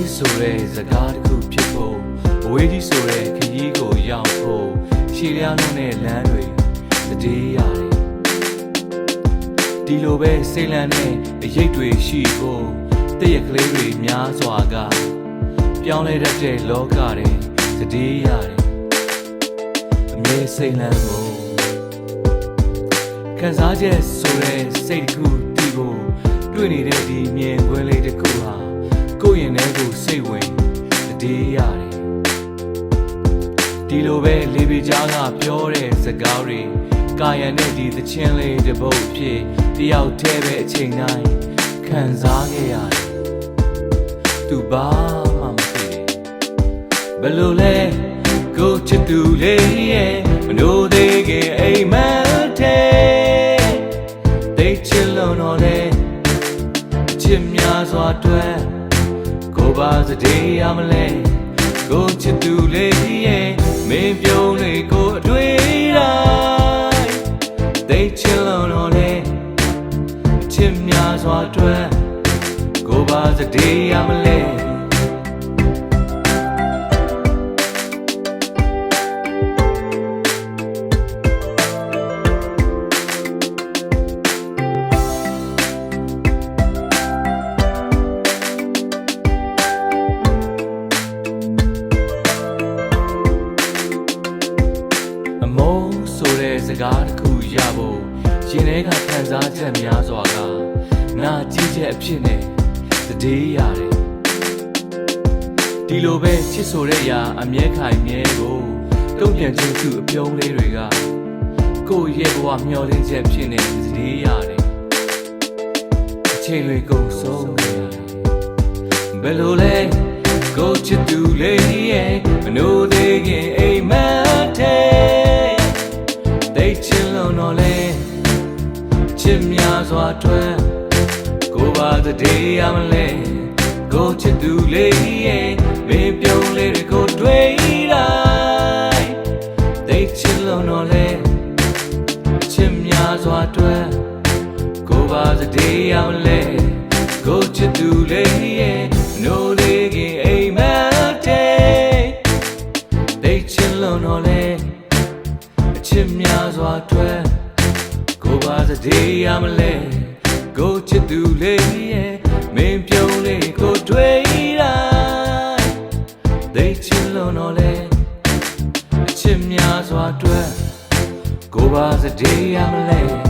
တဲ့စကားတစ်ခုဖြစ်ဖို့အဝေးကြီးဆိုတဲ့ခရီးကိုရောက်ဖို့ရှည်လျားလုံးတဲ့လမ်းတွေတတိရတယ်ဒီလိုပဲစိတ်လန်းတဲ့အရေးတွေရှိဖို့တည့်ရကလေးတွေများစွာကပြောင်းလဲတတ်တဲ့လောကတွေတတိရတယ်အမြဲစိတ်လန်းဖို့ခံစားချက်ဆိုတဲ့စိတ်တစ်ခုတီးဖို့တွေ့နေတဲ့ဒီမြင်ကွင်းလေးတစ်ခုဟာကိုယ့်ရင် ထဲကိုစိတ်ဝင်တတိရတယ်ဒီလိုပဲလေပီကြားကပြောတဲ့စကားတွေကာယံနဲ့ဒီသချင်းလေးတစ်ပုတ်ဖြစ်တယောက်တည်းပဲအချိန်တိုင်းခံစားခဲ့ရတယ်သူဘာမှမသိဘယ်လိုလဲကိုချစ်သူလေးရဲ့မနိုးသေးခင်အိမ်မက်ထဲတိတ်ချစ်လုံးတော့လေချစ်များစွာအတွက်ကိုပါ စတေးရမလဲကိုချစ်သူလေးရဲ့မင်းပြုံးလေးကိုအတွေ့တိုင်းတိတ်ချစ်လုံးတော့လေချစ်များစွာအတွက်ကိုပါစတေးရမလဲ မုန်းဆိုတဲ့စကားတစ်ခုရဖို့ရင်ထဲကခံစားချက်များစွာကနာကြည့်ချက်အဖြစ်နဲ့တတိရတယ်ဒီလိုပဲချစ်ဆိုတဲ့အရာအမြဲခိုင်မြဲကိုတုံ့ပြန်ခြင်းသူအပြုံးလေးတွေကကိုယ့်ရဲ့ဘဝမျောလင်းချက်ဖြစ်နေတတိရတယ်အချိန်တွေကုန်ဆုံးခဲ့ရတယ်ဘယ်လိုလဲကိုချစ်သူလေးရဲ့မနိုးသေးခင်အိမ်မက်ထဲ တိတ်ချင်လုံးတော့လဲချစ်များစွာအတွက်ကိုပါတည်းရမလဲကိုချစ်သူလေးရဲ့မင်းပြုံးလေးတွေကိုတွေ့တိုင်းတိတ်ချင်လုံးတော့လဲချစ်များစွာအတွက်ကိုပါတည်းရမလဲကိုချစ်သူလေးရဲ့နိုး ပါစတေးရမလဲကိုချစ်သူလေးရဲ့မင်းပြုံးလေးကိုတွေ့တိုင်းဒိတ်ချင်လုံးတော့လဲအချစ်များစွာအတွက်ကိုပါစတေးရမလဲ